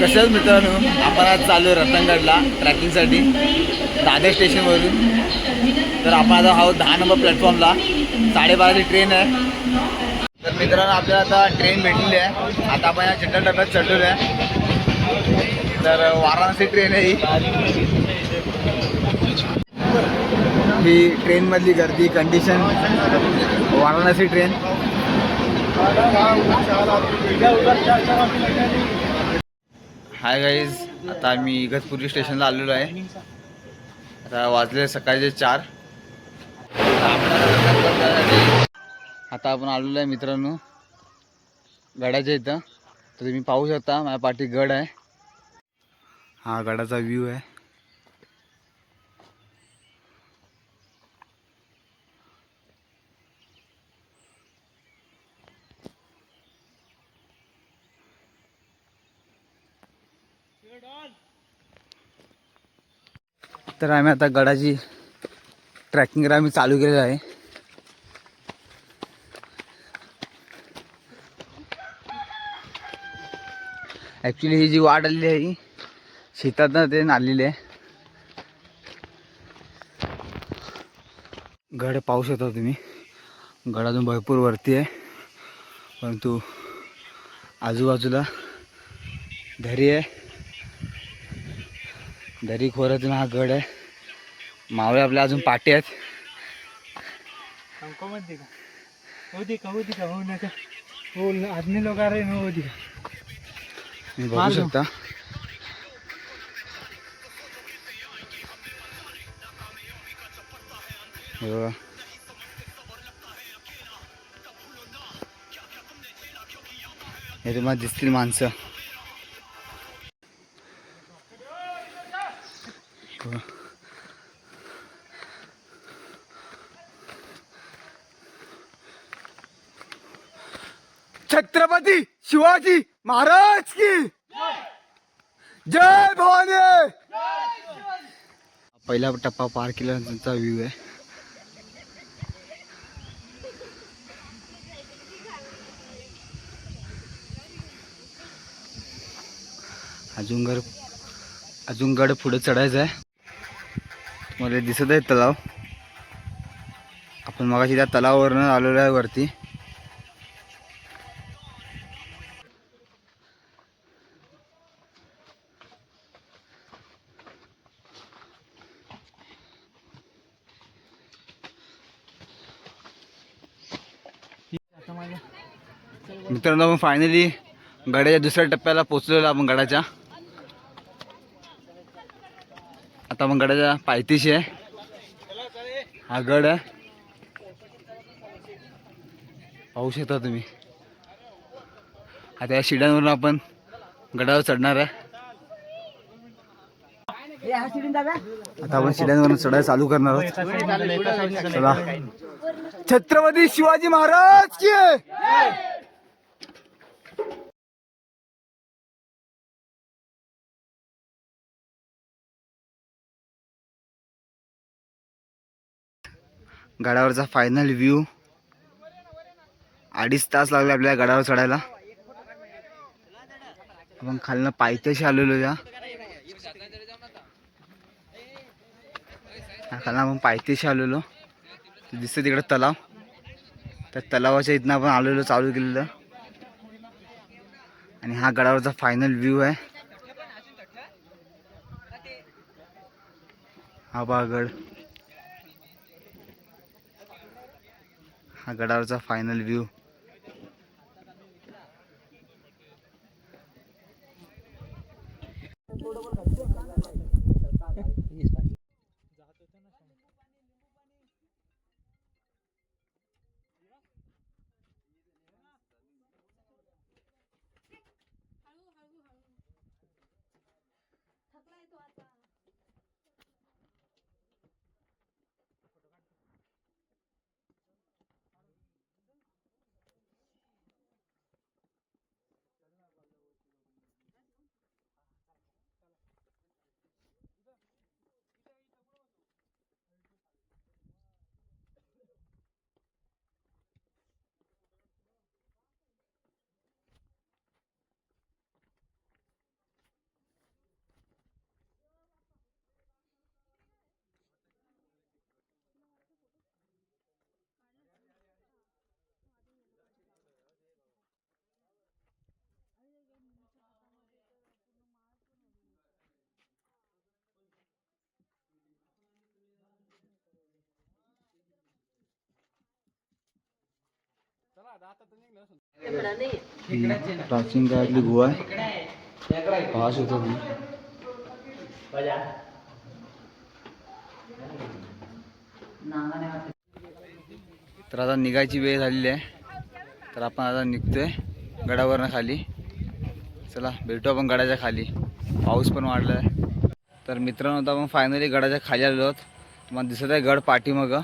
कसे मित्रांनो आपण आज चालू आहे रतनगडला ट्रॅकिंगसाठी दादर स्टेशनवरून. तर आपण आता आहोत दहा नंबर प्लॅटफॉर्मला. साडेबाराची ट्रेन आहे. तर मित्रांनो आपल्याला आता ट्रेन भेटलेली आहे. आता आपण या चिट्टा डब्यात चढलेलो आहे तर वाराणसी ट्रेन आहे ही. ही ट्रेनमधली गर्दी condition Varanasi train hi guys आता आम्ही इगतपुरी स्टेशनला आलेलो आहे. आता वाजले सकाळचे चार. आता आपण आलेलो आहे मित्रांनो गडाच्या इथं. तर तुम्ही पाहू शकता माझ्या पाठी गड आहे. हा गडाचा व्ह्यू आहे. तर आम्ही आता गडाची ट्रॅकिंग आम्ही चालू केलेलं आहे. ॲक्च्युली ही जी वाट आलेली आहे शेतातनं ते नालेली. आहे गड पाहू शकता तुम्ही. गड अजून भरपूर वरती आहे. परंतु आजूबाजूला दरी आहे. दरी खोऱ्यातून हा गड आहे. मावळे आपल्या अजून पाटे आहेत. हमको मत दिखा. वो दिखा वो दिखा वो नका. वो आदमी लोग आ रहे हैं ना वो दिखा. तुम्ही बघू. शकता. हे. बघा. हे तुम्हाला दिसतील माणसं. हे छत्रपती शिवाजी महाराज की जय भवानी पहिला टप्पा पार केल्यानंतरचा व्ह्यू आहे. अजून गड अजून गड पुढे चढायचं आहे. मला दिसत आहे तलाव. आपण मगाशी त्या तलावावरनं आलेलो आहे वरती. मित्रांनो आपण फायनली गडाच्या दुसऱ्या टप्प्याला पोचलेलो आपण गडाच्या. आता आपण गडाच्या पायथीशी आहे. हा गड आहे. पाहू शकता तुम्ही. आता या शिड्यांवरून आपण गडावर चढणार आहे. आता आपण शिड्यांवरून चढायला चालू करणार आहोत. चला. छत्रपती शिवाजी महाराज की गडावरचा फायनल व्ह्यू अडीच तास लागले आपल्याला गडावर चढायला. आपण खालनं पायथ्याशी आलेलो या. खालनं आपण पायथ्याशी आलेलो. दिसतं तिकडे तलाव. त्या तलावाच्या इथनं आपण आलेलो चालू केलेलं. आणि हा गडावरचा फायनल व्ह्यू आहे. हा बा गड. हा गडावरचा फायनल व्ह्यू प्राचीन काळातली गुहा आहे पाहू तर आता निघायची वेळ झालेली आहे. तर आपण आता निघतोय गडावरनं खाली. चला भेटू आपण गडाच्या खाली. पाऊस पण वाढला आहे तर मित्रांनो आता आपण फायनली गडाच्या खाली आलेलो आहोत. तुम्हाला दिसत आहे गड पाठीमागं.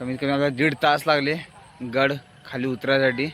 कमीत कमी आपल्याला दीड तास लागले. गड खाली उतरायसाठी.